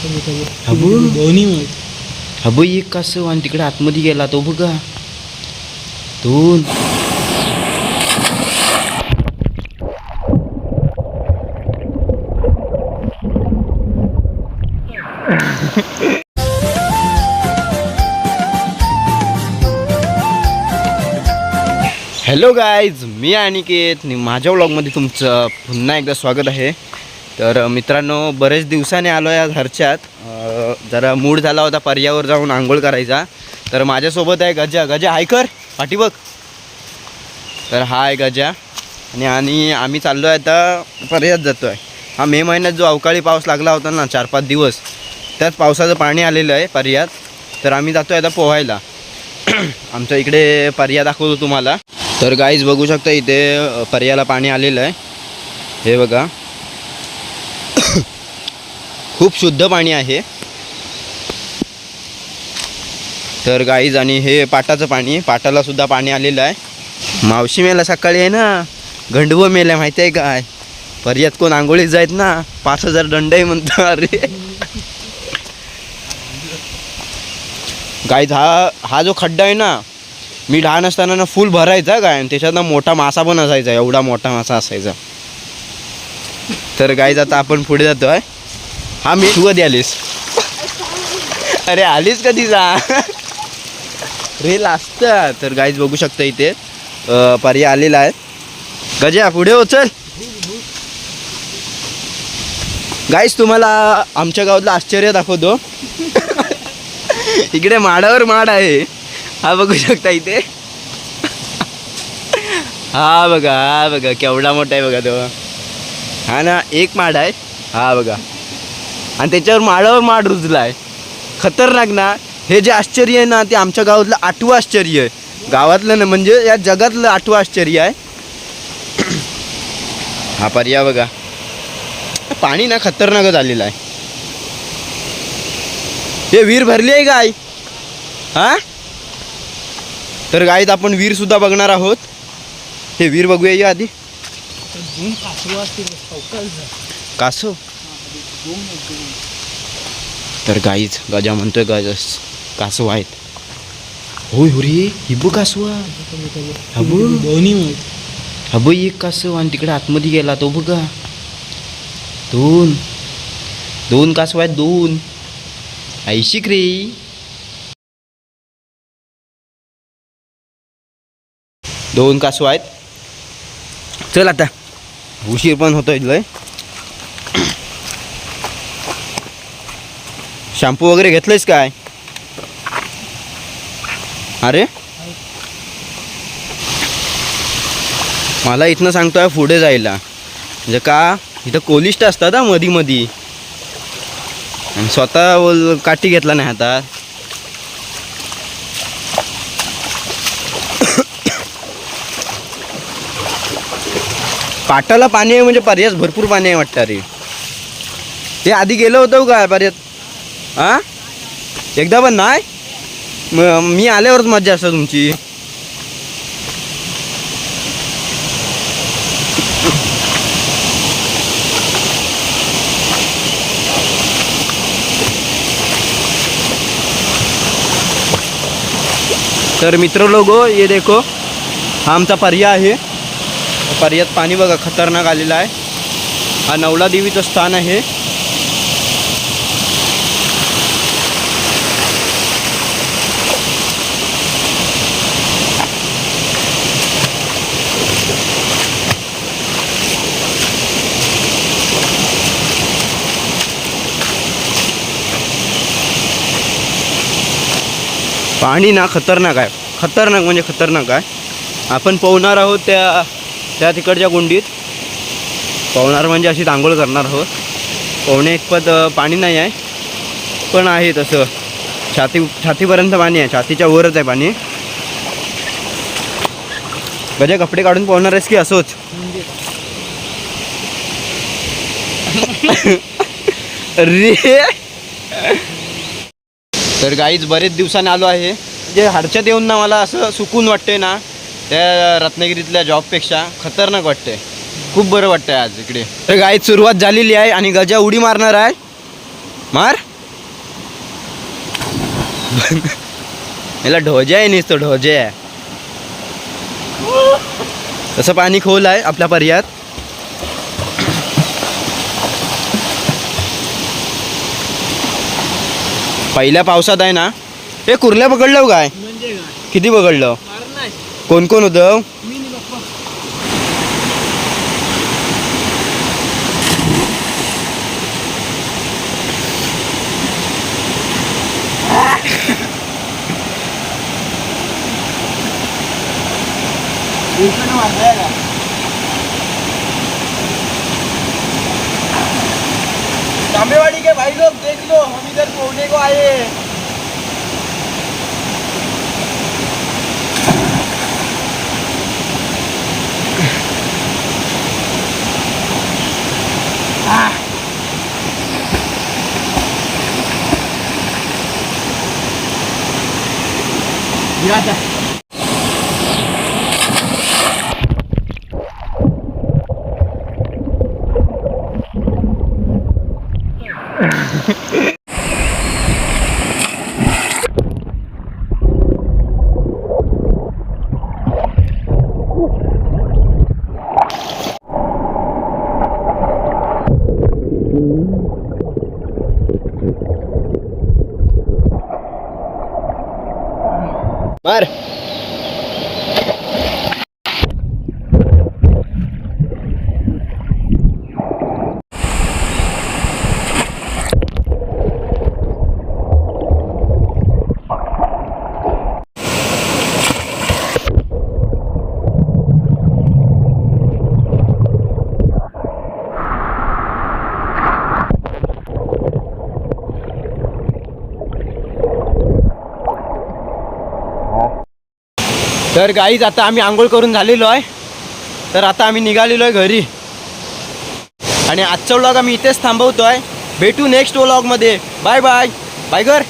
हबू? दोन्ही मग हबू एक कसं? आणि तिकडे आतमध्ये गेला तो बघा. दोन. हॅलो गाईज मी अनिकेत. माझ्या व्लॉगमध्ये तुमचं पुन्हा एकदा स्वागत आहे. तर मित्रांनो बरेच दिवसाने आलो आहे आज हरच्यात. जरा मूड झाला होता पर्यावर जाऊन आंघोळ करायचा. तर माझ्यासोबत आहे गजा. गजा हाय कर. पाठी बघ. तर हा आहे गजा. आणि आणि आम्ही चाललो आहे आता पर्यात जातो आहे हा मे महिन्यात जो अवकाळी पाऊस लागला होता ना चार पाच दिवस त्यात पावसाचं पाणी आलेलं आहे पर्यात. तर आम्ही जातो आहे आता पोहायला. आमच्या इकडे पर्या दाखवतो तुम्हाला. तर गाईज बघू शकता इथे पर्याला पाणी आलेलं आहे. हे बघा. खूप शुद्ध पाणी आहे. तर गाईज आणि हे पाटाचं पाणी पाटाला सुद्धा पाणी आलेलं आहे. मावशी मेला सकाळी आहे ना गंडवं मेल्या माहिती आहे काय? पर्यात कोण आंघोळीत जायत ना पाच हजार दंड आहे म्हणतो अरे. गाईज हा हा जो खड्डा आहे ना मी लहान असताना ना फुल भरायचा काय आणि त्याच्यात ना मोठा मासा पण असायचा एवढा मोठा मासा असायचा. तर गाईज आता आपण पुढे जातो आहे हा मी तू कधी आलीस अरे आलीस कधी जा रेल असतं तर गाईज बघू शकता इथे पर्याय आलेला आहे. गजा पुढे हो चल. गाईज तुम्हाला आमच्या गावातलं आश्चर्य दाखवतो. इकडे माडावर माड आहे. हा बघू शकता इथे. हा बघा हा बघा केवढा मोठा आहे बघा तो. हा ना एक माड आहे. हा बघा. आणि त्याच्यावर माडावर माड रुजला आहे खतरनाक ना हे जे आश्चर्य आहे ना ते आमच्या गावातलं आठवं आश्चर्य आहे. गावातलं ना म्हणजे या जगातलं आठवं आश्चर्य आहे. हा पर्याय बघा. पाणी ना खतरनाकच आलेलं आहे. हे विहीर भरली आहे गाय हा? तर गाईत आपण वीरसुद्धा बघणार आहोत. हे वीर बघूया या दोन कासव असतील चौकालचं दोन तर गाईच गजा म्हणतोय गज कासव आहेत. होय हो रे हिबू कासव हबू? दोन्ही हबू एक कासव आणि तिकडे आतमध्ये गेला तो बघा. दोन. दोन कासव आहेत दोन. ऐशिक रे? दोन कासव आहेत. चल आता. उशीर पण होतोय लय. शॅम्पू वगैरे घेतलंयस काय? अरे? मला इथनं सांगतोय पुढे जायला. म्हणजे का इथं कोलिस्ट असतात हा मधी मधी. आणि स्वतः बोल काठी घेतला नाही हातात पाटाला पाणी आहे म्हणजे पर्यास भरपूर पाणी आहे वाटतं अरे ते आधी गेलं होतं का पर्यात हां? एकदा पण नाही? मी आल्यावरच मजा असतं तुमची. तर मित्र लोगो ये देखो हा आमचा पर्याय आहे. पर्यात पाणी बघा खतरनाक आलेलं आहे. हा नवला देवीचं स्थान आहे. पाणी ना खतरनाक आहे. खतरनाक म्हणजे खतरनाक आहे. आपण पोहणार आहोत त्या त्या तिकडच्या गुंडीत पोहणार म्हणजे अशी आंघोळ करणार आहोत पोहणे इतपत पाणी नाही आहे पण आहे तसं. छाती छातीपर्यंत पाणी आहे छातीच्या वरच आहे पाणी. गजा कपडे काढून पोहणार आहेस की असोच? अरे! तर गाईच बरेच दिवसांनी आलो आहे. जे हडच्यात येऊन ना मला असं सुकून वाटते ना त्या रत्नागिरीतल्या जॉबपेक्षा खतरनाक वाटते खूप बरं वाटतंय आज इकडे. तर गाईत सुरुवात झालेली आहे आणि गजा उडी मारणार आहे. मार. याला ढोजे आहे नुसतं ढोजे आहे. तसं पाणी खोल आहे आपल्या पर्यात पहिल्या पावसात आहे ना हे कुर्ल्या पकडलं हो काय काय किती पकडलं? कोण कोण होतं हो? तांबेवाडी के भाई लोग देख लो हम इधर पहुंचने को आए nggak ada. मार तर गाईज आता आम्ही आंघोळ करून झालेलो आहे. तर आता आम्ही निघालेलो आहे घरी. आणि आजचा व्लॉग आम्ही इथेच थांबवतो आहे भेटू नेक्स्ट व्लॉगमध्ये बाय बाय बाय घर